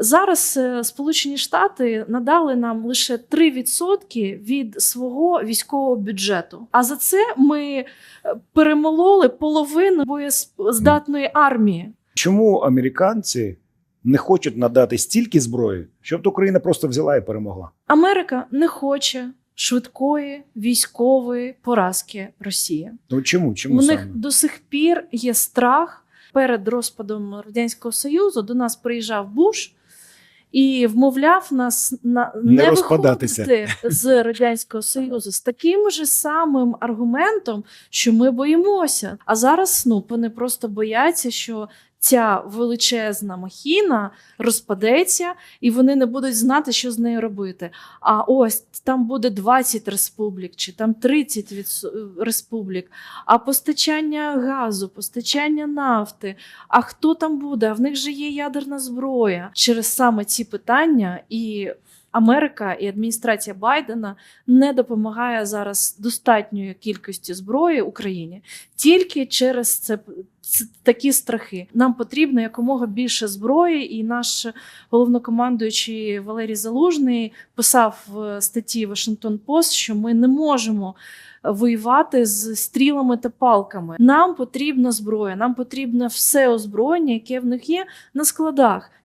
Зараз е, Сполучені Штати надали нам лише 3% від свого військового бюджету. А за це ми е, перемололи половину боєздатної армії. Чому американці не хочуть надати стільки зброї, щоб Україна просто взяла і перемогла? Америка не хоче швидкої військової поразки Росії. Ну чому? Чому У саме? них до сих пір є страх перед розпадом радянського союзу. До нас приїжджав Буш і вмовляв нас на Не не, розпадатися. виходити з радянського союзу з таким же самим аргументом, що ми боїмося. А зараз ну вони просто бояться, що. Ця величезна махіна розпадеться, і вони не будуть знати, що з нею робити. А ось там буде 20 республік, чи там 30 відсо- республік а постачання газу, постачання нафти. А хто там буде? А в них же є ядерна зброя. Через саме ці питання і. Америка і адміністрація Байдена не допомагає зараз достатньої кількості зброї Україні тільки через це, такі страхи. Нам потрібно якомога більше зброї, і наш головнокомандуючий Валерій Залужний писав в статті Вашингтон Пост, що ми не можемо воювати з стрілами та палками. Нам потрібна зброя, нам потрібне все озброєння, яке в них є на складах.